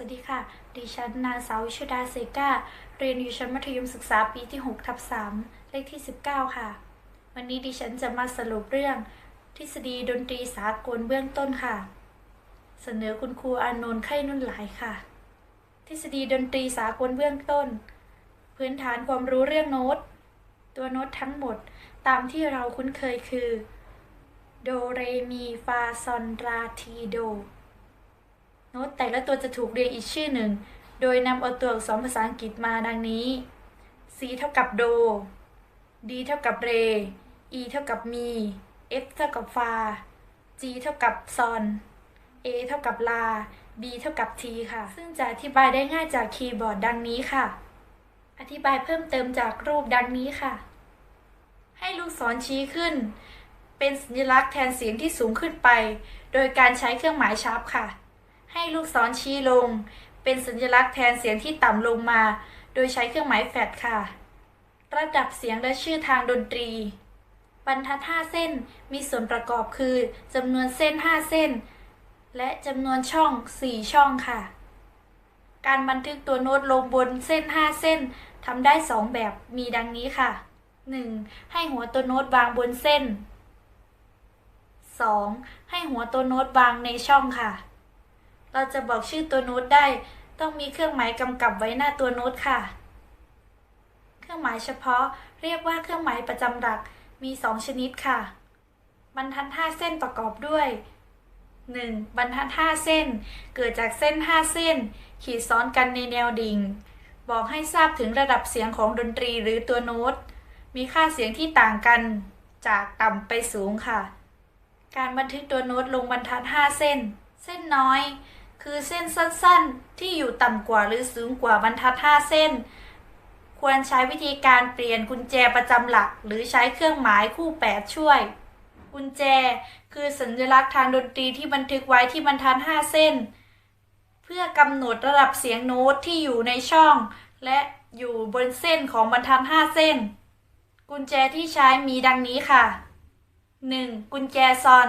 สวัสดีค่ะ ดิฉันนางสาววิชุดาเซกาเรียนอยู่ชั้นมัธยมศึกษาปีที่6ทับ3เลขที่ 19 ค่ะ วันนี้ดิฉันจะมาสรุปเรื่อง ทฤษฎีดนตรีสากลเบื้องต้นค่ะ เสนอคุณครูอานนท์ไข่นุ่นหลายค่ะ ทฤษฎีดนตรีสากลเบื้องต้น พื้นฐานความรู้เรื่องโน้ต ตัวโน้ตทั้งหมดตามที่เราคุ้นเคยคือ โด เร มี ฟา ซอนลาที โด โน้ตแต่ละตัวจะถูกเรียกอีกชื่อหนึ่ง โดยนำเอาตัวอักษรภาษาอังกฤษมาดังนี้ C เท่ากับโด D เท่ากับเร E เท่ากับมี F เท่ากับฟา G เท่ากับซอน A เท่ากับลา B เท่ากับทีค่ะ ซึ่งจะอธิบายได้ง่ายจากคีย์บอร์ดดังนี้ค่ะ อธิบายเพิ่มเติมจากรูปดังนี้ค่ะ ให้ลูกศรชี้ขึ้น เป็นสัญลักษณ์แทนเสียงที่สูงขึ้นไป โดยการใช้เครื่องหมายชาร์ปค่ะ ให้ลูกศรชี้ลง เป็นสัญลักษณ์แทนเสียงที่ต่ำลงมา โดยใช้เครื่องหมายแฟลตค่ะ ระดับเสียงและชื่อทางดนตรี บรรทัด5เส้นมีส่วนประกอบคือจำนวนเส้น 5 เส้น และจำนวนช่อง 4 ช่องค่ะ การบันทึกตัวโน้ตลงบนเส้น 5 เส้นทำได้ 2 แบบมีดังนี้ค่ะ 1. ให้หัวตัวโน้ตวางบนเส้น 2. ให้หัวตัวโน้ตวางในช่องค่ะ เราจะบอกชื่อตัวโน้ตได้ ต้องมีเครื่องหมายกำกับไว้หน้าตัวโน้ตค่ะ เครื่องหมายเฉพาะเรียกว่าเครื่องหมายประจำหลักมี 2 ชนิดค่ะ บรรทัด 5 เส้นประกอบด้วย 1. บรรทัด 5 เส้น เกิดจากเส้น 5 เส้น ขีดซ้อนกันในแนวดิ่ง บอกให้ทราบถึงระดับเสียงของดนตรีหรือตัวโน้ต มีค่าเสียงที่ต่างกันจากต่ำไปสูงค่ะ การบันทึกตัวโน้ตลงบรรทัด 5 เส้น เส้นน้อย คือเส้นสั้นๆ ที่อยู่ต่ำกว่าหรือสูงกว่าบรรทัด 5 เส้น ควรใช้วิธีการเปลี่ยนกุญแจประจำหลัก หรือใช้เครื่องหมายคู่8ช่วย กุญแจคือสัญลักษณ์ทางดนตรีที่บันทึกไว้ที่บรรทัด 5 เส้น เพื่อกำหนดระดับเสียงโน้ตที่อยู่ในช่อง และอยู่บนเส้นของบรรทัด 5 เส้น กุญแจที่ใช้มีดังนี้ค่ะ 1. กุญแจซอน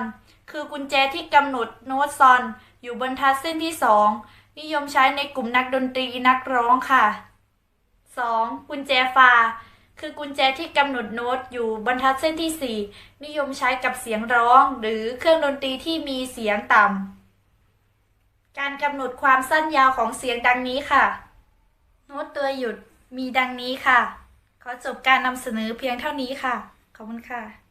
คือกุญแจที่กำหนดโน้ตซอน อยู่บนทัดเส้นที่ 2 นิยมใช้ในกลุ่มนักดนตรีนักร้องค่ะ 2. กุญแจฟา คือกุญแจที่กำหนดโน้ตอยู่บรรทัดเส้นที่ 4 นิยมใช้กับเสียงร้อง หรือเครื่องดนตรีที่มีเสียงต่ำการกำหนดความสั้นยาวของเสียงดังนี้ค่ะ โน้ตตัวหยุดมีดังนี้ค่ะ ขอจบการนำเสนอเพียงเท่านี้ค่ะ ขอบคุณค่ะ